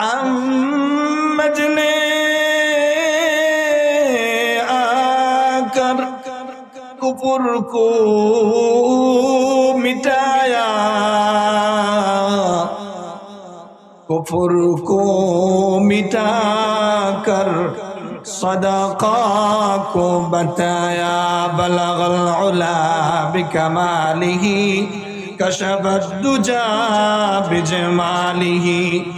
محمد نے آ کر کپر کو مٹایا کفر کو مٹا کر صدقہ کو بتایا بلغ العلا بکمالہ کشف الدجا بجمالہ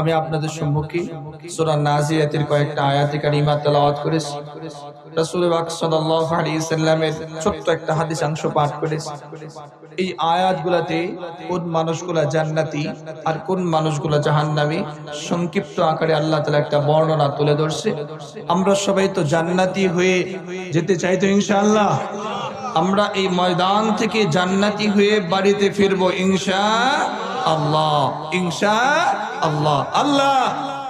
আমি আপনাদের সম্মুখে সূরা নাজিয়াতের কয়েকটা আয়াতে কারিমা তেলাওয়াত করেছি। রাসূল পাক সাল্লাল্লাহু আলাইহি সাল্লামের ছোট্ট একটা হাদিস অংশ পাঠ করেছি। এই আয়াতগুলোতে কোন মানুষগুলা জান্নাতি আর কোন মানুষগুলা জাহান্নামী সংক্ষিপ্ত আকারে আল্লাহ তাআলা একটা বর্ণনা তুলে ধরছে। আমরা সবাই তো জান্নাতি হয়ে যেতে চাই তো ইনশাআল্লাহ। আমরা এই ময়দান থেকে জান্নাতি হয়ে বাড়িতে ফিরবো ইনশা আল্লাহ, ইনশা আল্লাহ। আল্লাহ,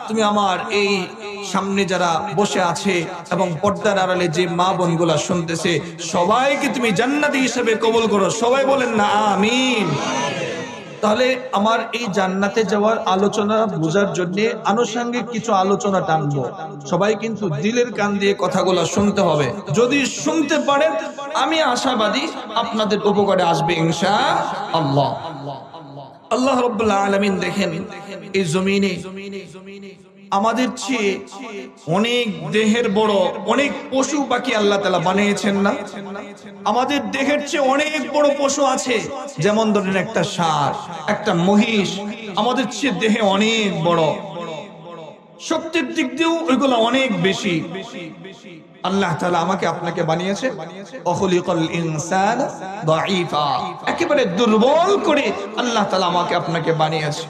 তুমি আমার এই সামনে যারা বসে আছে এবং পর্দার আড়ালে যে মা বোনগুলা শুনতেছে, সবাইকে তুমি জান্নাতি হিসেবে কবল করো। সবাই বলেন না, আমিন। তাহলে আমার এই জান্নাতে যাওয়ার আলোচনা বোঝার জন্য আনুষঙ্গিক কিছু আলোচনা টানবো। সবাই কিন্তু দিলের কান দিয়ে কথাগুলো শুনতে হবে। যদি শুনতে পারেন, আমি আশাবাদী আপনাদের উপকারে আসবে, ইনশা আল্লাহ। আল্লাহ রব্বুল্লাহ আলমিন দেখেন, এই জমিনে আমাদের চেয়ে অনেক দেহের বড় অনেক পশু পাখি আল্লাহ তালা বানিয়েছেন না? আমাদের দেহের চেয়ে অনেক বড় পশু আছে, যেমন ধরেন একটা ষাঁড় একটা মহিষ, আমাদের চেয়ে দেহে অনেক বড়। শক্তির দিক দিয়েও ওইগুলো অনেক বেশি। আল্লাহ তাআলা আমাকে আপনাকে বানিয়েছে। অখলিকাল ইনসান দাঈফা। একেবারে দুর্বল করে আল্লাহ তাআলা আমাকে আপনাকে বানিয়েছে।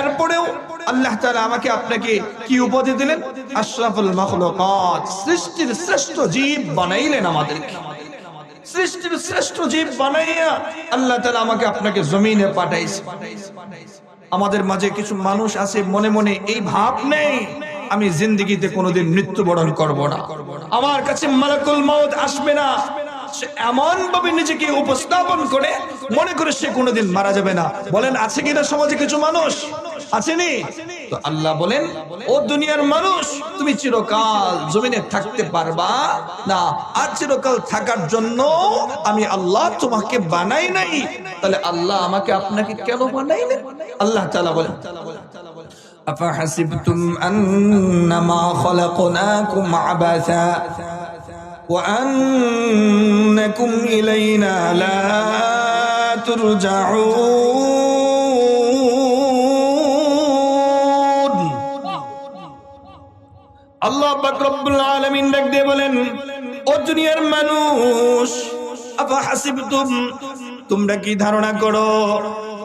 এরপরেও আল্লাহ তাআলা আমাকে আপনাকে কি উপাধি দিলেন? আশরাফুল মাখলুকাত। সৃষ্টির শ্রেষ্ঠ জীব বানাইলেন আমাদেরকে। সৃষ্টির শ্রেষ্ঠ জীব বানাইয়া আল্লাহ তাআলা আমাকে আপনাকে জমিনে পাঠাইছে। আমাদের মাঝে কিছু মানুষ আছে, মনে মনে এই ভাব নেই। আমি জিন্দগিতে কোনোদিন মৃত্যুবরণ করব না। আমার কাছে মালাকুল মউত আসবে না। এমন ভাবে নিজেকে উপস্থাপন করে মনে করে সে কোনোদিন মারা যাবে না। বলেন, আছে কিনা সমাজে কিছু মানুষ? আসেনি তো আল্লাহ বলেন, ও দুনিয়ার মানুষ, তুমি চিরকাল জমিনে থাকতে পারবা না। আর চিরকাল থাকার জন্য আমি আল্লাহ তোমাকে বানাই নাই। তাহলে আল্লাহ আমাকে আপনাকে কেন বানাইলেন? আল্লাহ তাআলা বলেন। أفحسبتم أنما خلقناكم عبثا وأنكم إلينا لا ترجعون আল্লাহ পাক রব্বুল আলামিন ডাক দিয়ে বলেন ও দুনিয়ার মানুষ আফা হাসিবতুম তোমরা কি ধারণা করো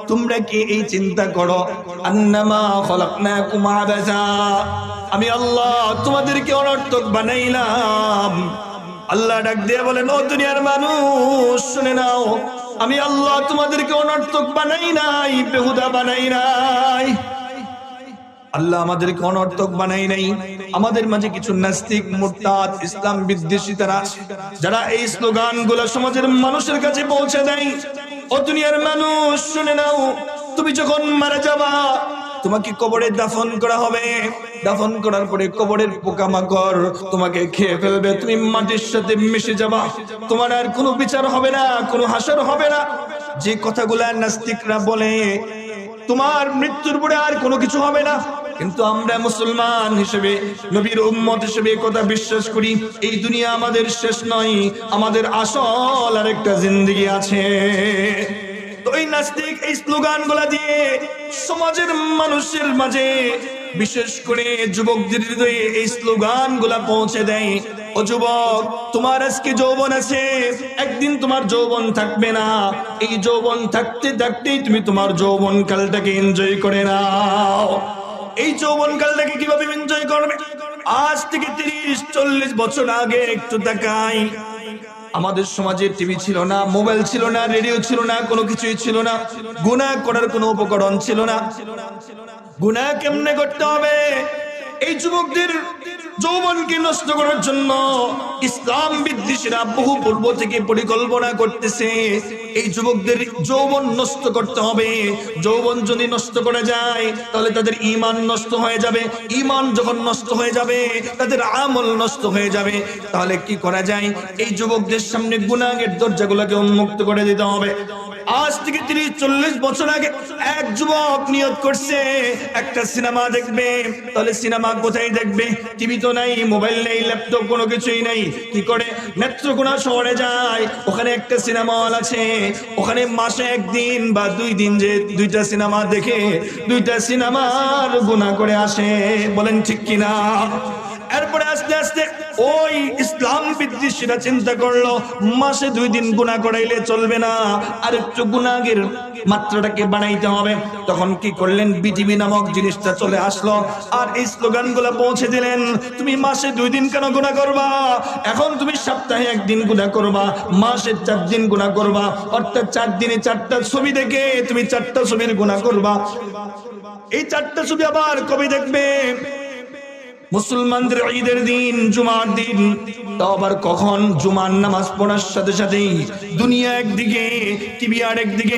তোমরা কি এই চিন্তা করো? আন্নামা আমি আল্লাহ তোমাদেরকে অনর্থক বানাইলাম। আল্লাহ ডাক দিয়ে বলেন, ও দুনিয়ার মানুষ, শুনে নাও। আমি আল্লাহ তোমাদেরকে অনর্থক বানাই নাই, বেহুদা বানাই নাই। আল্লাহ আমাদেরকে অনর্থক বানাই নাই। আমাদের মাঝে কিছু নাস্তিক, মুরতাদ, ইসলাম বিদ্বেষী তারা, যারা এই স্লোগানগুলা সমাজের মানুষের কাছে পৌঁছে দেয়। ও দুনিয়ার মানুষ, শুনে নাও, তুমি যখন মারা যাবা, তোমাকে কবরে দাফন করা হবে। দাফন করার পরে কবরের পোকামাকড় তোমাকে খেয়ে ফেলবে। তুমি মাটির সাথে মিশে যাবা। তোমার আর কোনো বিচার হবে না, কোনো হাসর হবে না। যে কথাগুলা নাস্তিকরা বলে, তোমার মৃত্যুর পরে আর কোনো কিছু হবে না। কিন্তু আমরা মুসলমান হিসেবে, নবীর উম্মত হিসেবে কথা বিশ্বাস করি, এই দুনিয়া আমাদের শেষ নয়, আমাদের আসল আর একটা জিন্দগি আছে। বিশেষ করে যুবকদের এই স্লোগানগুলা পৌঁছে দেয়। তোমার আজকে যৌবন আছে, একদিন তোমার যৌবন থাকবে না। এই যৌবন থাকতে থাকতেই তুমি তোমার যৌবন কালটাকে এনজয় করে নাও। এই যৌবন কালটাকে কীভাবে এনজয় করবে? আজ থেকে তিরিশ, চল্লিশ বছর আগে একটু তাকাই আমাদের সমাজে টিভি ছিল না মোবাইল ছিল না রেডিও ছিল না, কোনো কিছুই ছিল না। গুনাহ করার কোনো উপকরণ ছিল না। গুনাহ কেমনে করতে হবে? এই যুবকদের যৌবনকে নষ্ট করার জন্য ইসলাম বিদ্বেষীরা বহু পূর্ব থেকে পরিকল্পনা করতেছে। এই যুবকদের যৌবন নষ্ট করতে হবে। যৌবন যদি নষ্ট করে যায়, তাহলে তাদের ইমান নষ্ট হয়ে যাবে। ইমান যখন নষ্ট হয়ে যাবে, তাদের আমল নষ্ট হয়ে যাবে। তাহলে কি করা যায়? এই যুবকদের সামনে গুনাহের দরজাগুলোকে উন্মুক্ত করে দিতে হবে। আজ থেকে তিরিশ, চল্লিশ বছর আগে এক যুবক নিয়ত করছে। একটা সিনেমা দেখবে। তাহলে সিনেমা কোথায় দেখবে? টিভি তো নাই, মোবাইল নেই, ল্যাপটপ কোনো কিছুই নাই। কি করে? নেত্রকোনা শহরে যায়। ওখানে একটা সিনেমা হল আছে। ওখানে মাসে একদিন বা দুই দিন যে দুইটা সিনেমা দেখে, দুইটা সিনেমার গুণা করে আসে। বলেন ঠিক কিনা? এরপরে আস্তে আস্তে ওই ইসলাম বিদ্বেষীরা চিন্তা করল, মাসে দুই দিন গুণা করাইলে চলবে না, আর একটু গুণাগের মাত্রাটাকে বানাইতে হবে। তখন কি করলেন? বিটিভি নামক জিনিসটা চলে আসলো, আর এই স্লোগানগুলা পৌঁছে দিলেন, তুমি মাসে দুই দিন কেন গুণা করবা? এখন তুমি সপ্তাহে একদিন গুণা করবা, মাসে চার দিন গুণা করবা, অর্থাৎ চার দিনে চারটা ছবি দেখে তুমি চারটা ছবির গুণা করবা। এই চারটা ছবি আবার কবে দেখবে? মুসলমানদের ঈদের দিন, জুমার দিন। তাও আবার কখন? জুমার নামাজ পড়ার সাথে সাথেই দুনিয়া একদিকে, টিভি আর একদিকে।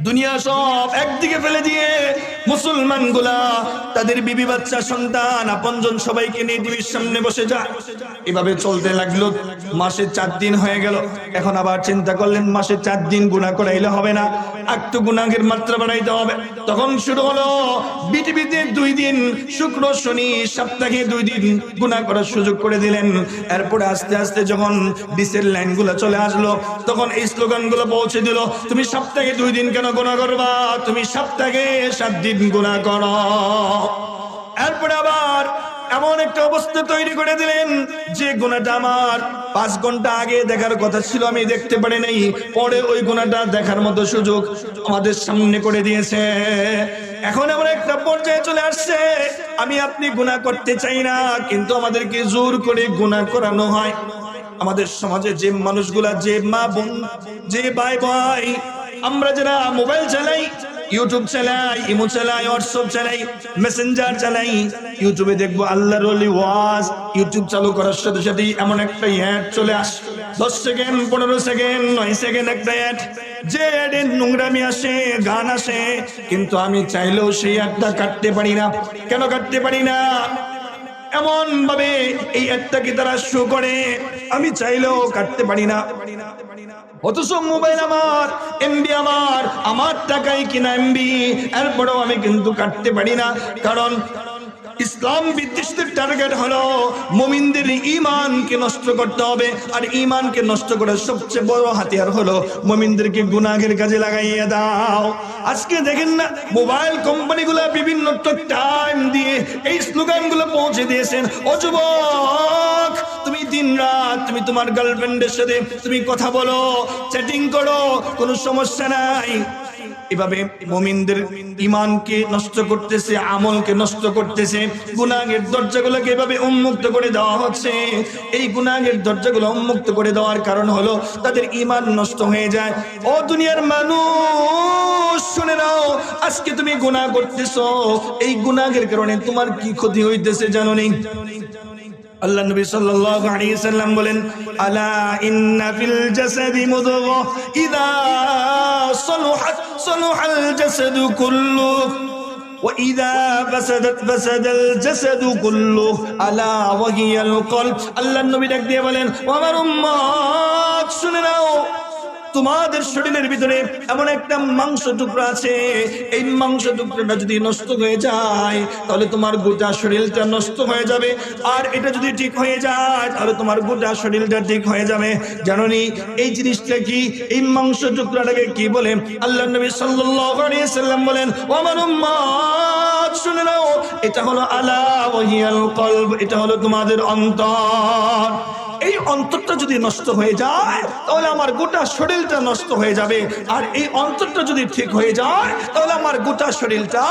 দুনিয়া সব একদিকে ফেলে দিয়ে মুসলমানগুলা তাদের বিবি বাচ্চা, সন্তান, আপনজন সবাইকে নিয়ে টিভির সামনে বসে যায় এভাবে চলতে লাগল, মাসে চার দিন হয়ে গেল। এখন আবার চিন্তা করলেন, মাসে চার দিন গুণা করাইলে হবে না একটু গুণাগের মাত্রা বাড়াইতে হবে। তখন শুরু হলো, বিটিভিতে দুই দিন, শুক্র, শনি, সপ্তাহে দুই দিন গুণা করার সুযোগ করে দিলেন। এরপরে আস্তে আস্তে যখন ডিসের লাইনগুলো চলে আসলো, তখন এই স্লোগানগুলো পৌঁছে দিল, তুমি সপ্তাহে দুই দিন কেন গুণা করবা? তুমি সপ্তাহে সাত দিন গুণা কর। এরপরে আবার এমন একটা অবস্থা তৈরি করে দিলেন, যে গুণাটা আমার পাঁচ ঘণ্টা আগে দেখার কথা ছিল, আমি দেখতে পারি নাই। পরে ওই গুণাটা দেখার মতো সুযোগ আমাদের সামনে করে দিয়েছে। এখন আমরা একটা পর্যায়ে চলে আসছে, আমি আপনি গুণা করতে চাই না, কিন্তু আমাদেরকে জোর করে গুণা করানো হয়। আমাদের সমাজে যে মানুষগুলা, যে মা বোন, যে ভাই ভাই আমরা যারা মোবাইল চালাই ইউটিউব চালাই ইমো চালাই হোয়াটসঅ্যাপ চালাই মেসেঞ্জার চালাই। ইউটিউবে দেখব আল্লাহর ওলি ওয়াজ। ইউটিউব চালু করার সাথে সাথেই এমন একটা অ্যাড চলে আস। দশ সেকেন্ড পনেরো সেকেন্ড নয় সেকেন্ড একটা অ্যাড যে অ্যাডে নোংরামি আসে, গান আসে, কিন্তু আমি চাইলেও সেই অ্যাডটা কাটতে পারি না। কেন কাটতে পারি না? এমন ভাবে এই অ্যাডটাকে তারা শো করে। আমি চাইলেও কাটতে পারি না। অথচ মোবাইল আমার এমবি আমার আমার টাকাই কিনা এমবি এরপরেও আমি কিন্তু কাটতে পারি না। কারণ ইসলাম বিদ্বেষদের টার্গেট হলো মুমিনদের ইমানকে নষ্ট করতে হবে, আর ইমানকে নষ্ট করার সবচেয়ে বড় হাতিয়ার হলো মুমিনদেরকে গুনাহের কাজে লাগাইয়া দাও। আজকে দেখেন না, মোবাইল কোম্পানিগুলো বিভিন্ন টাইম দিয়ে এই স্লোগানগুলো পৌঁছে দিয়েছেন। ও যুবক তুমি দিন রাত তুমি তোমার গার্লফ্রেন্ডের সাথে তুমি কথা বলো চ্যাটিং করো, কোনো সমস্যা নাই। এভাবে মুমিনদের ইমানকে নষ্ট করতেছে, আমলকে নষ্ট করতেছে, গুনাহের দরজাগুলোকে এভাবে উন্মুক্ত করে দেওয়া হচ্ছে। এই গুনাহের দরজাগুলো উন্মুক্ত করে দেওয়ার কারণ হলো তাদের ইমান নষ্ট হয়ে যায়। ও দুনিয়ার মানুষ, শুনে নাও, আজকে তুমি গুনাহ করতেছো। এই গুনাহের কারণে তোমার কি ক্ষতি হইতেছে জানো নেই আল্লাহ নবী সাল্লাল্লাহু আলাইহি সাল্লাম বলেন আলা ইন্না ফিল জাসাদি মুদগা ইদা সালুহাত সালুহাল জাসাদু কুল্লু وإذا فسدت فسد الجسد كله ألا وهي القلب আল্লাহ নবী ডাক দিয়ে বলেন ও আমার উম্মত শুনে নাও তোমাদের শরীরের ভিতরে এমন একটা মাংস টুকরা আছে। এই মাংস টুকরাটা যদি নষ্ট হয়ে যায়, তাহলে তোমার গোটা শরীরটা নষ্ট হয়ে যাবে। আর এটা যদি ঠিক হয়ে যায়, তাহলে তোমার গোটা শরীরটা ঠিক হয়ে যাবে। জানোনি এই জিনিসটা কি? এই মাংস টুকরাটাকে কি বলে? আল্লাহ নবী সাল্লাম বলেন আমার শুনে নাও, এটা হলো আলা ওয়াহিয়াল কলব, এটা হলো তোমাদের অন্তর। এই অন্তরটা যদি নষ্ট হয়ে যায়, তাহলে আমার গোটা শরীরটা নষ্ট হয়ে যাবে। আর এই অন্তরটা যদি ঠিক হয়ে যায়, তাহলে আমার গোটা শরীরটা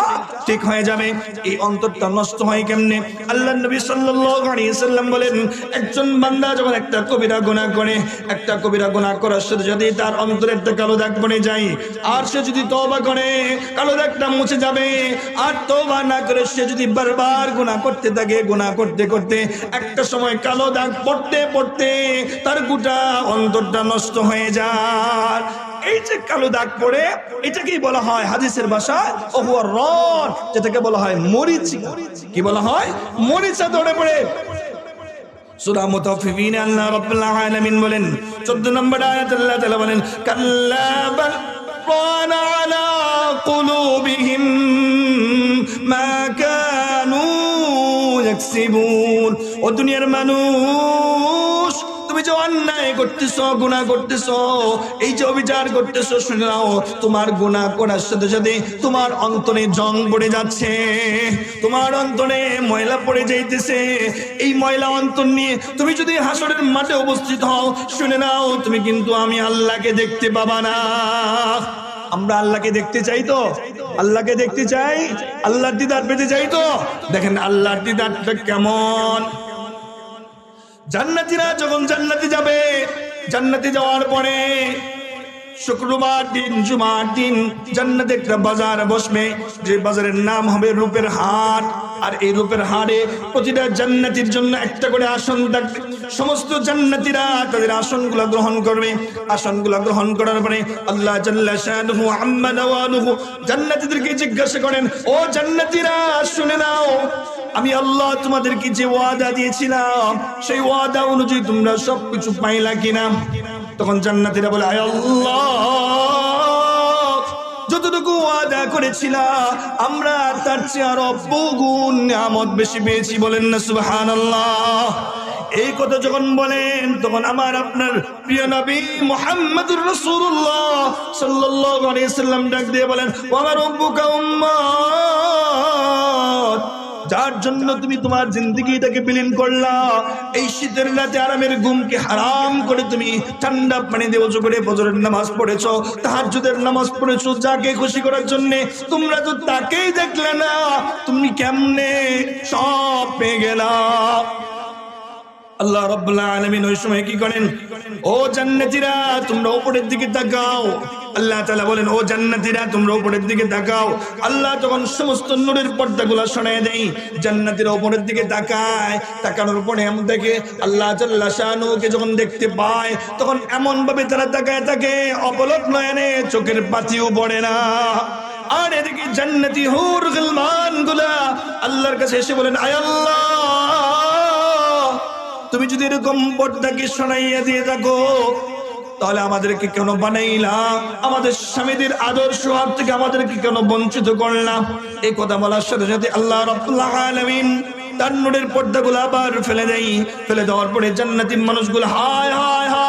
ঠিক হয়ে যাবে। এই অন্তরটা নষ্ট হয় কেমনে? আল্লাহ নবী সাল্লাম বলেন, একজন বান্দা যখন একটা কবিরা গুনাহ করে, একটা কবিরা গুনাহ করার সাথে যদি তার অন্তরের কালো দাগ বনে যায়। আর সে যদি তওবা করে, কালো দাগটা মুছে যাবে। আর তওবা না করে সে যদি বারবার গুনাহ করতে থাকে, গুনাহ করতে করতে একটা সময় কালো দাগ পড়তে পড়তে তার গোটা অন্তরটা নষ্ট হয়ে যায়। এই যে কালো দাগ পড়ে, এটাকেই বলা হয় হাদিসের ভাষায় ওহুয়া রন যেটাকে বলা হয় মরিচি কি বলা হয়? মরিচা ধরে পড়ে। বলেন 14 নম্বর বলেন, কাল্লা মা দুনিয়ার মানুষ অন্যায় করতেছ, গুনাহ করতেছ, এই যে অবিচার করতেছ, শুনে নাও, তোমার গুনাহ করার সাথে সাথে তোমার অন্তরে জং পড়ে যাচ্ছে, তোমার অন্তরে ময়লা পড়ে যাইতেছে। এই ময়লা অন্তর নিয়ে তুমি যদি হাসরের মাঠে উপস্থিত হও, শুনে নাও, তুমি কিন্তু আমি আল্লাহকে দেখতে পাবা না। আমরা আল্লাহকে দেখতে চাই তো? আল্লাহকে দেখতে চাই? আল্লাহর দিদার পেতে চাই তো? দেখেন, আল্লাহর দিদারটা কেমন? জান্নাতীরা যখন জান্নাতে যাবে জান্নাতে যাওয়ার পরে শুক্রবার দিন, জুমার দিন জান্নাতে বাজার বসবে। যে বাজারের নাম হবে রূপের হাট। আর এই রূপের হাড়ে প্রতিটা জান্নাতির জন্য একটা করে আসন থাকবে। সমস্ত জান্নাতিরা তাদের আসনগুলো গ্রহণ করবে। আসনগুলো গ্রহণ করার পরে আল্লাহ জাল্লা আম্মা জান্নাতীদেরকে জিজ্ঞাসা করেন, ও জান্নাতীরা, শুনে নাও, আমি আল্লাহ তোমাদেরকে যে ওয়াদা দিয়েছিলাম, সেই ওয়াদা অনুযায়ী তোমরা সবকিছু পাইলা কিনা? তখন জান্নাতীরা বলে আল্লাহ, যতটুকু ওয়াদা করেছিলাম আমরা তার চেয়ে আরও বহুগুণ নিয়ামত বেশি পেয়েছি। বলেন না, সুবহানাল্লাহ। এই কথা যখন বলেন, তখন আমার আপনার প্রিয় নবী মুহাম্মদুর রাসূলুল্লাহ সাল্লাল্লাহু সাল্লাম ডাক দিয়ে বলেন মা রাব্বুকা যার জন্য তুমি তোমার জিন্দগিটাকে বিলীন করলা। এই শীতের রাতে আরামের ঘুমকে হারাম করে তুমি ঠান্ডা পানি দিয়ে উঁচু করে বজরের নামাজ পড়েছো, তাহাজ্জুদের নামাজ পড়েছ, যাকে খুশি করার জন্যে। তোমরা তো তাকেই দেখলে না, তুমি কেমনে সব পেয়ে গেলা? আল্লাহ রাব্বুল আলামিন ওই সময় কি করেন? ও জান্নাতীরা, তোমরা উপরের দিকে তাকাও। আল্লাহ তালা বলেন, ও জান্নাতিরা, তোমরা উপরের দিকে তাকাও। আল্লাহ তখন সমস্ত নূরের পর্দাগুলো সরায় দেয়। জান্নাতীরা উপরের দিকে তাকায়। তাকানোর পরে এমন দেখে আল্লাহ শানুকে যখন দেখতে পায়, তখন এমন ভাবে তারা তাকায় থাকে অপলক নয়নে চোখের পাতিও পড়ে না। আর এদিকে জান্নাতি হুরগুলা আল্লাহর কাছে এসে বলেন, আয় আল্লাহ! তুমি যদি এরকম পর্দাকে শোনাইয়া দিয়ে থাকো, তাহলে আমাদেরকে কেন বানাইলা? আমাদের স্বামীদের আদর্শ হাত থেকে আমাদেরকে কেন বঞ্চিত করলাম এই কথা বলার সাথে সাথে আল্লাহ রাব্বুল আলামিন তার নূরের পর্দাগুলো আবার ফেলে দেয়। ফেলে দেওয়ার পরে জান্নাতি মানুষগুলো হায় হায় হায়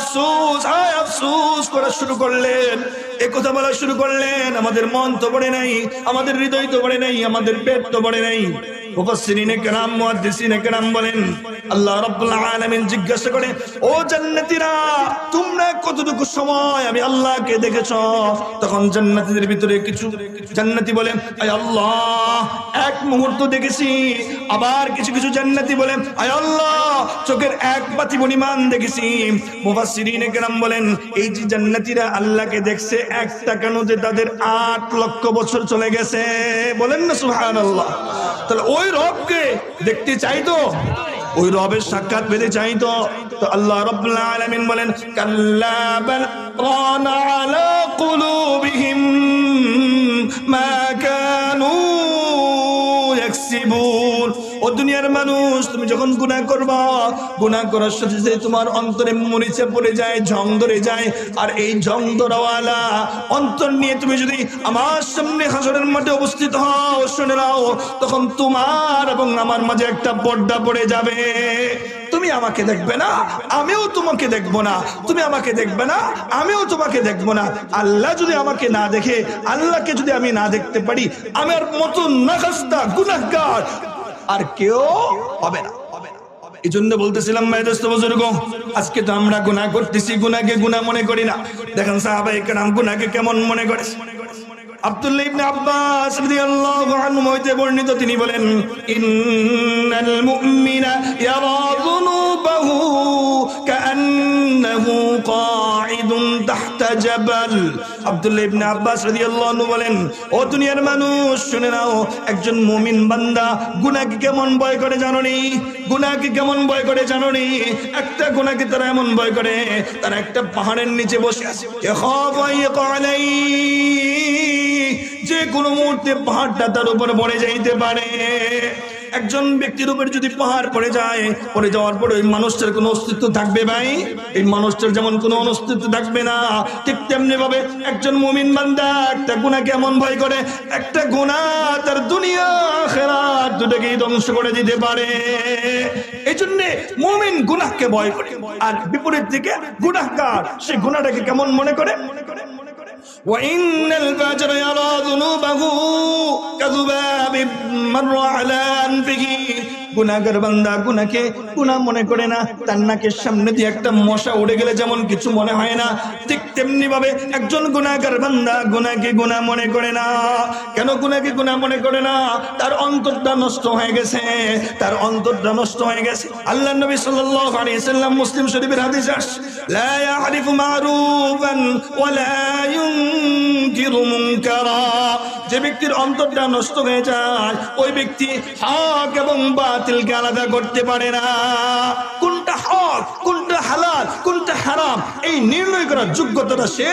আফসোস হায় আফসোস করা শুরু করলেন। এ কথা বলা শুরু করলেন। আমাদের মন তো পড়ে নাই, আমাদের হৃদয় তো পড়ে নাই, আমাদের পেট তো পড়ে নাই। তখন ভিতরে কিছু এক মুহূর্ত দেখেছি। আবার কিছু কিছু জান্নাতি বলে, আয় আল্লাহ, চোখের এক বাতি পরিমাণ দেখেছি। মুফাসসিরিনে কেরাম বলেন, এই যে জান্নাতীরা আল্লাহকে দেখছে এক তাকানোতে তাদের আট লক্ষ বছর চলে গেছে? বলেন না সুবহানাল্লাহ। তাহলে ওই রবকে দেখতে চাই তো? ওই রবের সাক্ষাৎ পেতে চাই তো? তো আল্লাহ রাব্বুল আলামিন বলেন, কাল্লা বাল রানা আলা কুলুবিহিম মা কানু ইয়াকসিবুন। ও দুনিয়ার মানুষ, তুমি যখন গুনাহ করবা গুনাহ করার সাথে সাথে তোমার অন্তরে মরিচে পড়ে যায়, ঝং ধরে যায়। আর এই ঝং ধরাওয়ালা অন্তর নিয়ে তুমি যদি আমার সামনে হাসরের মাঠে উপস্থিত হও, শুনে নাও, তখন তোমার এবং আমার মাঝে একটা পর্দা পড়ে যাবে। তুমি আমাকে দেখবে না, আমিও তোমাকে দেখব না, তুমি আমাকে দেখবে না, আমিও তোমাকে দেখব না। আল্লাহ যদি আমাকে না দেখে, আল্লাহকে যদি আমি না দেখতে পারি, আমার মতো নাগাস্তা গুনাহগার আর কেউ হবে না। এই জন্য বলতেছিলাম আজকে তো আমরা গুনাহ করতেছি, গুনাহকে গুনাহ মনে করি না। দেখেন সাহাবাই কেরাম গুনাহকে কেমন মনে করে? বর্ণিত, তিনি বলেন তাহতা আব্দুল্লাহ ইবনে আব্বাস রাদিয়াল্লাহু আনহু বলেন, ও দুনিয়ার মানুষ, শুনে নাও, একজন মুমিন বান্দা গুনাহকে কেমন ভয় করে জানো নি গুনাহকে কেমন ভয় করে জানো নি একটা গুনাহকে তারা এমন ভয় করে, তারা একটা পাহাড়ের নিচে বসে আছে। ইয়াখাফু আইয়াকা আলাইহি। যে কোনো মুহূর্তে পাহাড়টা তার উপর পড়ে যাইতে পারে। একজন ব্যক্তির উপর যদি পাহাড় পড়ে যায়, পড়ে যাওয়ার পরে ওই মানুষটার কোনো অস্তিত্ব থাকবে ভাই? এই মানুষটার যেমন কোনো অস্তিত্ব থাকবে না, ঠিক তেমনি ভাবে একজন মুমিন বান্দা একটা গুণা কেমন ভয় করে, একটা গুণা তার দুনিয়া খেরাত দুটাকেই ধ্বংস করে দিতে পারে। এই জন্যে মুমিন গুনাহকে ভয় করে। আর বিপরীত দিকে গুনাহগার সেই গুণাটাকে কেমন মনে করে? وإن الفجر يرى ذنوبه كذباب مر على أنفه. গুনাগার বান্দা গুনাকে গুনাহ মনে করে না, তার নাকের সামনে দিয়ে একটা মশা উড়ে গেলে যেমন কিছু মনে হয় না, ঠিক তেমনি ভাবে একজন গুনাগার বান্দা গুনাকে গুনাহ মনে করে না। কেন গুনাকে গুনাহ মনে করে না? তার অন্তরটা নষ্ট হয়ে গেছে, তার অন্তরটা নষ্ট হয়ে গেছে। আল্লাহ নবী সাল্লাল্লাহু আলাইহি সাল্লাম মুসলিম শরীফের হাদিস আসছে, লা ইয়ারিফু মারুফান ওয়ালা ইউনকিরু মুনকারা। যে ব্যক্তির অন্তরটা নষ্ট হয়ে যায়, ওই ব্যক্তি হক এবং বাতিলকে আলাদা করতে পারে না। কোনটা হক, কোনটা হালাল, কোনটা হারাম, এই নির্ণয় করার যোগ্যতাটা সে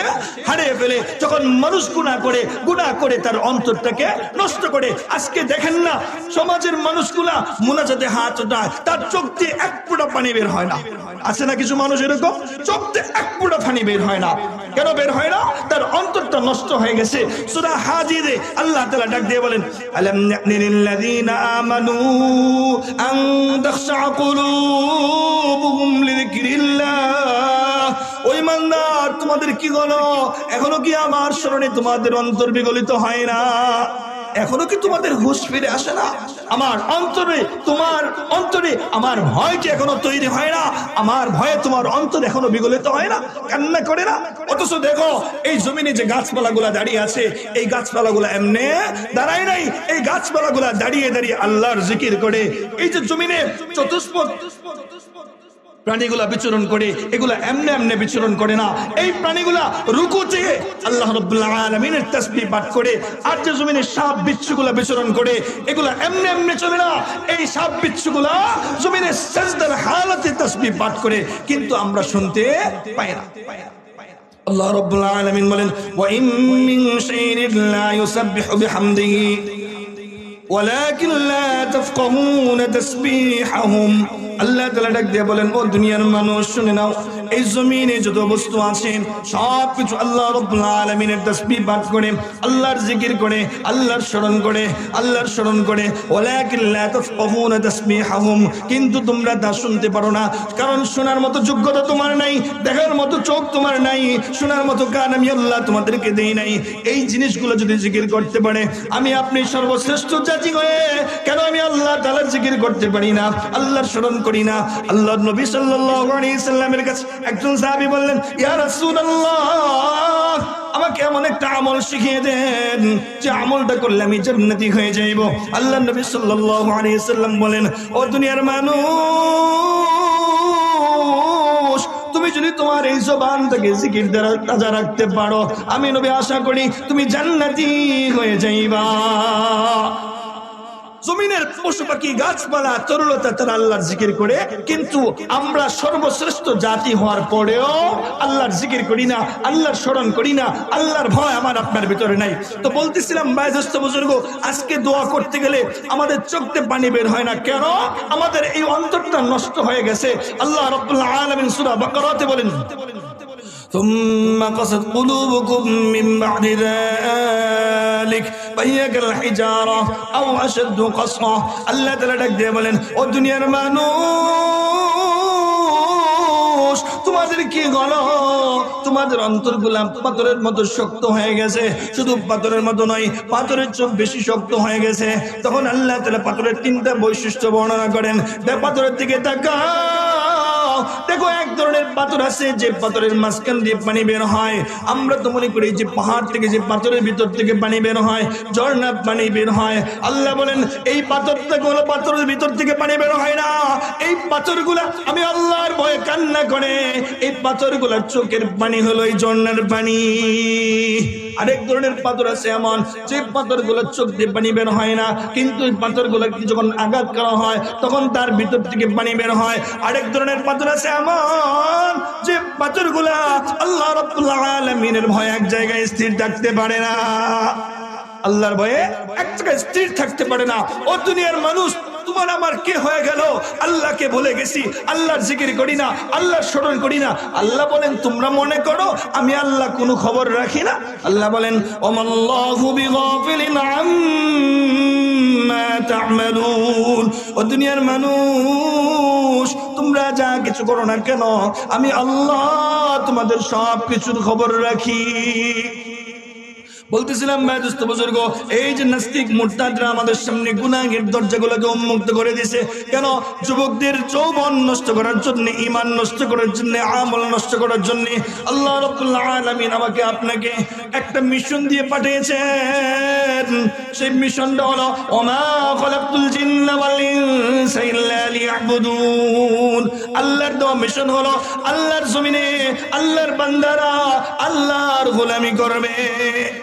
হারিয়ে ফেলে। যখন মানুষ গুণা করে গুণা করে তার অন্তরটাকে নষ্ট করে, আজকে দেখেন না, সমাজের মানুষগুলা মুনাজাতে হাত ওঠায় তার চোখ দিয়ে এক ফোঁটা পানি বের হয় না। আছে না কিছু মানুষ এরকম? চোখ দিয়ে এক ফোঁটা পানি বের হয় না। কেন বের হয় না? তার অন্তরটা নষ্ট হয়ে গেছে। সুরা হাজিরে আল্লাহ তালা ডাক দিয়ে বলেন, আলাম ইয়ানিল্লাযীনা আমানু আন তাখশা কুলুবুহুম লিযিকরিল্লাহ। ওই মান্দার তোমাদের কি হলো এখনও কি আমার স্মরণে তোমাদের অন্তর বিগলিত হয় না? এখনও কি তোমাদের হুশ ফিরে আসে না? আমার অন্তরে, তোমার অন্তরে, আমার ভয়টি এখনও তৈরি হয় না। আমার ভয়ে তোমার অন্তর এখনও বিগলিত হয় না। কান্না করে না? অথচ দেখো, এই জমিনে যে গাছপালাগুলা দাঁড়িয়ে আছে, এই গাছপালাগুলা এমনি দাঁড়ায় নাই। এই গাছপালাগুলা দাঁড়িয়ে দাঁড়িয়ে আল্লাহর জিকির করে। এই যে জমিনে চতুষ্পদ প্রাণীগুলা বিচরণ করে, এগুলা এমনে এমনে বিচরণ করে না। এই প্রাণীগুলা রুকু চেয়ে আল্লাহ রব্লা আলমিনের তসবি পাঠ করে, আর যে জমিনের সাপ বিচ্ছুগুলা বিচরণ করে, এগুলা এমনি এমনে চলে না। এই সাপ বিচ্ছুগুলা জমিনের সেজদার হালাতে তসবি পাঠ করে, কিন্তু আমরা শুনতে পাই না। আল্লাহ রব্বুল আলামিন বলেন ওয়া ইম মিন শাইইন লা ইউসাববিহু বিহামদিহি, ওয়ালাকিন লা তাফকাহুনা তাসবিহাহুম। আল্লাহ তালা ডাক দিয়ে বলেন, ও দুনিয়ার মানুষ, শুনে নাও, এই জমিনে যত বস্তু আছে সব কিছু আল্লাহ রব্বুল আলমিনের তসবিহ পাঠ করে, আল্লাহর জিকির করে, আল্লাহর স্মরণ করে, আল্লাহর স্মরণ করে কিন্তু তোমরা তা শুনতে পারো না, কারণ শোনার মতো যোগ্যতা তোমার নাই, দেখার মতো চোখ তোমার নাই, শোনার মতো কান আমি আল্লাহ তোমাদেরকে দেই নাই। এই জিনিসগুলো যদি জিকির করতে পারে, আমি আপনি সর্বশ্রেষ্ঠ জাতি হয়ে, কেন আমি আল্লাহ তাআলার জিকির করতে পারি না? আল্লাহর স্মরণ করি না। আল্লাহ নবী সাল্লামের কাছে একজন সাহাবী বললেন, ইয়া রাসূলুল্লাহ, আমাকে এমন একটা আমল শিখিয়ে দেন, যে আমলটা করলে আমি জান্নাতি হয়ে যাইব। আল্লাহ নবী সাল্লাম বলেন, ও দুনিয়ার মানুষ, তুমি যদি তোমার এই জবান থেকে জিকির দ্বারা তাজা রাখতে পারো, আমি নবী আশা করি তুমি জান্নাতি হয়ে যাইবা। জমিনের পশু পাখি গাছপালা তরুলতা তারা আল্লাহর জিকির করে কিন্তু আমরা সর্বশ্রেষ্ঠ জাতি হওয়ার পরেও আল্লাহর জিকির করি না আল্লাহর স্মরণ করি না আল্লাহর ভয় আমার আপনার ভিতরে নাই তো বলতেছিলাম বায়জস্ত বুজুর্গ আজকে দোয়া করতে গেলে আমাদের চোখতে পানি বের হয় না কেন আমাদের এই অন্তরটা নষ্ট হয়ে গেছে আল্লাহ রব্বুল্লাহ আলামিন সূরা বাকারাতে বলেন ثم قست قلوبكم من بعد ذلك আল্লাহ বলেন, ও দুনিয়ার মানুষ, তোমাদের কি গলো? তোমাদের অন্তর গুলাম পাথরের মতো শক্ত হয়ে গেছে। শুধু পাথরের মতো নয়, পাথরের চোখ বেশি শক্ত হয়ে গেছে। তখন আল্লাহ তালা পাথরের তিনটা বৈশিষ্ট্য বর্ণনা করেন। পাথরের দিকে তাকা দেখো, এক ধরনের পাথর আছে, যে পাথরের মাঝখান দিয়ে পানি বের হয়। আমরা তো মনে করি যে পাহাড় থেকে যে পাথরের ভিতর থেকে পানি বের হয় ঝর্ণা পানি বের হয়। আল্লাহ বলেন, এই পাথরটা কোনো পাথরের ভিতর থেকে পানি বের হয় না। এই পাথরগুলা আমি আল্লাহর ভয়ে কান্না করে। এই পাথরগুলার চোখের পানি হলো এই ঝর্ণার পানি। আরেক ধরনের পাথর আছে এমন, যে পাথরগুলো চোখ দিয়ে পানি বের হয় না। কিন্তু এই পাথরগুলো যখন আঘাত করা হয়, তখন তার ভিতর থেকে পানি বের হয়। আরেক ধরনের পাথর আছে এমন যে পাথরগুলা আল্লাহ রাব্বুল আলামিনের ভয় এক জায়গায় স্থির থাকতে পারে না। আল্লাহর ভয়ে এক জায়গায় স্থির থাকতে পারে না। ও দুনিয়ার মানুষ, তোমার আমার কে হয়ে গেল? আল্লাহকে ভুলে গেছি। আল্লাহর জিকির করি না, আল্লাহর স্মরণ করি না। আল্লাহ বলেন, তোমরা মনে করো, আমি আল্লাহ কোনো খবর রাখি না? আল্লাহ বলেন তা'মালুন। ও দুনিয়ার মানুষ, তোমরা যা কিছু করো না কেন, আমি আল্লাহ তোমাদের সব কিছুর খবর রাখি। বলতেছিলাম, ভাই দোস্ত, বুজুর্গ, এই যে নাস্তিক মুরতাদরা আমাদের সামনে গুনাহের দরজাগুলোকে উন্মুক্ত করে দিয়েছে কেন? যুবকদের যৌবন নষ্ট করার জন্য ইমান নষ্ট করার জন্য, আমল নষ্ট করার জন্য আল্লাহ রাব্বুল আলামিন আমাকে আপনাকে একটা মিশন দিয়ে পাঠিয়েছেন। সেই মিশনটা হলো, ওমা খলাকতুল জিন্না ওয়াল ইনসা ইল্লা লিয়াবুদুন। আল্লাহর দেওয়া মিশন হলো, আল্লাহর জমিনে আল্লাহর বান্দারা আল্লাহর গোলামি করবে।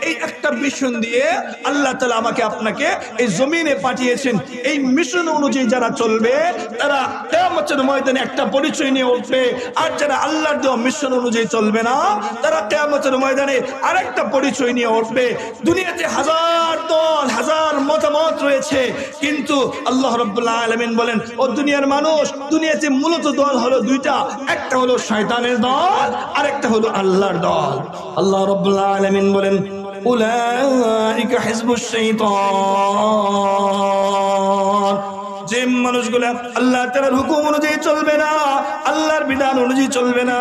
এই একটা মিশন দিয়ে আল্লাহ তালা আমাকে আপনাকে এই জমিনে পাঠিয়েছেন। এই মিশন অনুযায়ী যারা চলবে, তারা কেয়ামতের ময়দানে একটা পরিচয় নিয়ে উঠবে। আর যারা আল্লাহর দেওয়া মিশন অনুযায়ী চলবে না, তারা কেয়ামতের ময়দানে আরেকটা পরিচয় নিয়ে উঠবে। দুনিয়াতে হাজার দল, হাজার মতামত রয়েছে। কিন্তু আল্লাহ রব্বুল্লাহ আলমিন বলেন, ও দুনিয়ার মানুষ, দুনিয়াতে মূলত দল হলো দুইটা। একটা হলো শয়তানের দল আর একটা হলো আল্লাহর দল। আল্লাহ রব্বুল্লাহ আলমিন বলেন উলাইকা হিজবুশ শাইতান। যে মানুষগুলা আল্লাহ তাআলার হুকুম অনুযায়ী চলবে না, আল্লাহর বিধান অনুযায়ী চলবে না,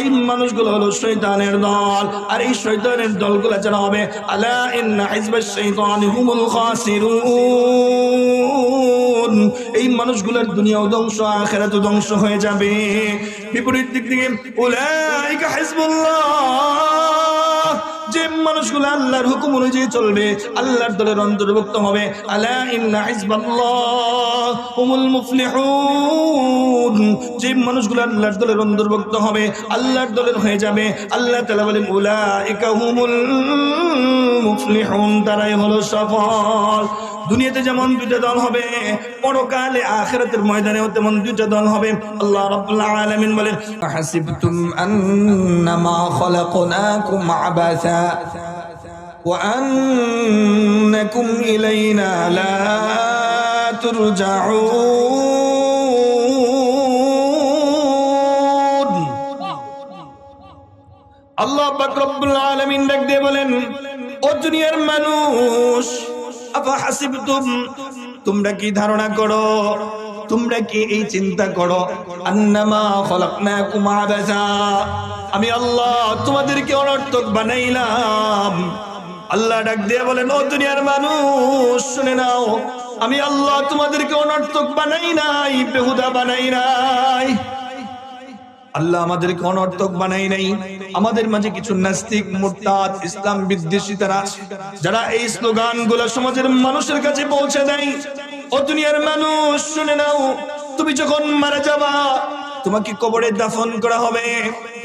এই মানুষগুলো হলো শয়তানের দল। আর এই শয়তানের দলগুলো যারা হবে, আলা ইন্না হিজবাশ শাইতানি হুমুল খাসিরুন। এই মানুষগুলোর দুনিয়াও ধ্বংস, আখেরাতও ধ্বংস হয়ে যাবে। বিপরীত দিক থেকে উলাইকা হিজবুল্লাহ। মানুষগুলো আল্লাহর হুকুম অনুযায়ী চলবে, আল্লাহর দলের অন্তর্ভুক্ত হবে। আলা হুমুল যে মানুষগুলো আল্লাহর দলের অন্তর্ভুক্ত হবে, আল্লাহর দলের হয়ে যাবে। আল্লাহ তালা বলেন, উলাইকা হুমুল মুফলিহুন, তারাই হলো সফল। দুনিয়াতে যেমন দুইটা দল হবে পরকালে আখিরাতের ময়দানেও তেমন দুইটা দল হবে আল্লাহ রাব্বুল আলামিন বলেন حسبتم أنما خلقناكم عبثا وأنكم إلينا لا ترجعون আল্লাহ পাক রব্বুল আলামিন ডাক দিয়ে বলেন ও দুনিয়ার মানুষ আফা হাসিবতুম তোমরা কি ধারণা করো? তোমরা কি এই চিন্তা করো? আমি আল্লাহ তোমাদেরকে অনর্থক বানাইলাম। আল্লাহ ডাক দিয়ে বলেন, ও দুনিয়ার মানুষ, শুনে নাও। আমি আল্লাহ তোমাদেরকে অনর্থক বানাই নাই, বেহুদা বানাই নাই। আল্লাহ আমাদেরকে অনর্থক বানাই নাই। আমাদের মাঝে কিছু নাস্তিক, মুরতাদ, ইসলাম বিদ্বেষী তারা, যারা এই স্লোগানগুলা সমাজের মানুষের কাছে পৌঁছে দেয়। ও দুনিয়ার মানুষ, শুনে নাও, তুমি যখন মারা যাবা, তোমাকে কবরে দাফন করা হবে।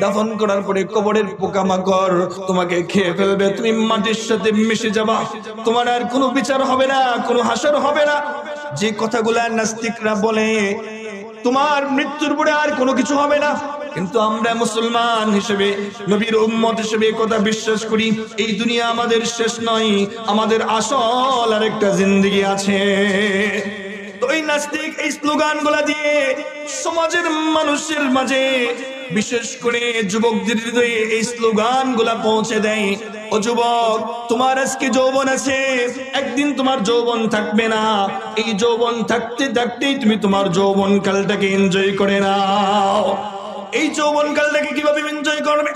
দাফন করার পরে কবরের পোকামাকড় তোমাকে খেয়ে ফেলবে। তুমি মাটির সাথে মিশে যাবা। তোমার আর কোনো বিচার হবে না, কোনো হাসর হবে না। যে কথাগুলা নাস্তিকরা বলে তোমার মৃত্যুর পরে আর কোনো কিছু হবে না। কিন্তু আমরা মুসলমান হিসেবে নবীর উম্মত হিসেবে কথা বিশ্বাস করি এই দুনিয়া আমাদের শেষ নয় আমাদের আসল আর একটা জিন্দগি আছে। তো এই নাস্তিক এই স্লোগানগুলা দিয়ে সমাজের মানুষের মাঝে বিশেষ করে যুবকদের হৃদয়ে এই স্লোগানগুলা পৌঁছে দেয়। ও যুবক, তোমার আজকে যৌবন আছে, একদিন তোমার যৌবন থাকবে না। এই যৌবন থাকতে থাকতেই তুমি তোমার যৌবন কালটাকে এনজয় করে নাও। এই যৌবন কালটাকে কীভাবে এনজয় করবে?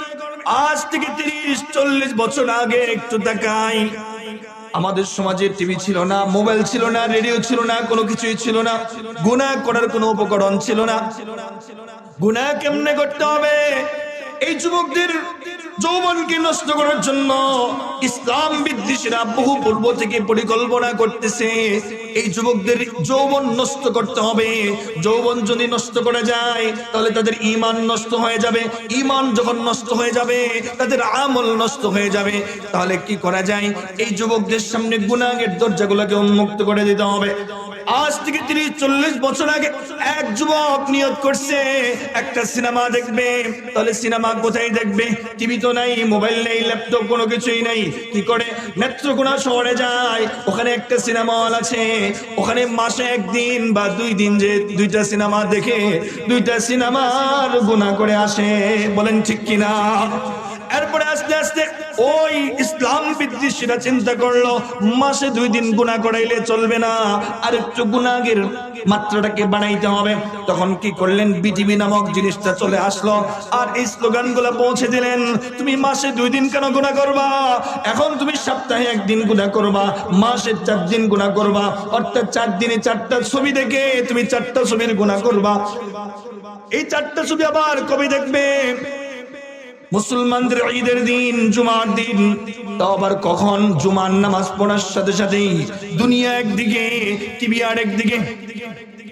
আজ থেকে তিরিশ, চল্লিশ বছর আগে একটু তাকাই আমাদের সমাজে টিভি ছিল না, মোবাইল ছিল না, রেডিও ছিল না, কোনো কিছুই ছিল না। গুনাহ করার কোনো উপকরণ ছিল না। গুনাহ কেমনে করতে হবে? এই যুবকদের যৌবনকে নষ্ট করার জন্য ইসলাম বিদ্বেষীরা বহু পূর্ব থেকে পরিকল্পনা করতেছে। এই যুবকদের যৌবন নষ্ট করতে হবে। যৌবন যদি নষ্ট করা যায়, তাহলে তাদের ইমান নষ্ট হয়ে যাবে। ইমান যখন নষ্ট হয়ে যাবে, তাদের আমল নষ্ট হয়ে যাবে। তাহলে কি করা যায়? এই যুবকদের সামনে গুনাহের দরজাগুলোকে উন্মুক্ত করে দিতে হবে। আজ থেকে তিরিশ চল্লিশ বছর আগে এক যুবক নিয়োগ করছে। একটা সিনেমা দেখবে, তাহলে সিনেমা কোথায় দেখবে? টিভি তো নাই, মোবাইল নেই, ল্যাপটপ কোনো কিছুই নাই। কি করে? নেত্রকোনা শহরে যায়, ওখানে একটা সিনেমা হল আছে। ওখানে মাসে একদিন বা দুই দিন যে দুইটা সিনেমা দেখে, দুইটা সিনেমার গুণা করে আসে। বলেন ঠিক কিনা? এরপরে আস্তে আস্তে ওই ইসলাম বিদ্বেষীরা চিন্তা করল, মাসে দুই দিন গুণা করাইলে চলবে না, আর একটু গুণাগের মাত্রাটাকে বানাইতে হবে। তখন কি করলেন? বিটিভি নামক জিনিসটা চলে আসলো আর এই স্লোগান পৌঁছে দিলেন। তুমি মাসে দুই দিন কেন গুণা করবা? এখন তুমি সপ্তাহে একদিন গুণা করবা, মাসে চার দিন গুণা করবা, অর্থাৎ চার দিনে চারটা ছবি দেখে তুমি চারটা ছবির গুণা করবা। এই চারটা ছবি আবার কবে দেখবে? মুসলমানদের ঈদের দিন, জুমার দিন। তাও আবার কখন? জুমার নামাজ পড়ার সাথে সাথেই দুনিয়া একদিকে, টিভি আর একদিকে।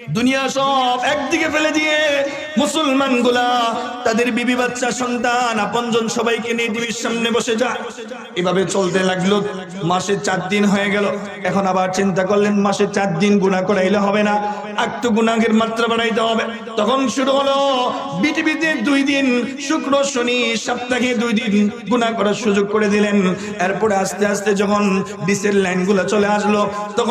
দুনিয়া সব একদিকে ফেলে দিয়ে মুসলমানগুলা, তাদের বিবি বাচ্চা, সন্তান, আপনজন সবাইকে নিয়ে টিভির সামনে বসে যায় এভাবে চলতে লাগল, মাসে চার দিন হয়ে গেল। এখন আবার চিন্তা করলেন, মাসে চার দিন গুণা করাইলে হবে না একটু গুণাগের মাত্রা বাড়াইতে হবে। তখন শুরু হলো, বিটিভিতে দুই দিন, শুক্র, শনি, সপ্তাহে দুই দিন গুণা করার সুযোগ করে দিলেন। এরপরে আস্তে আস্তে যখন ডিসের লাইনগুলো চলে আসলো, তখন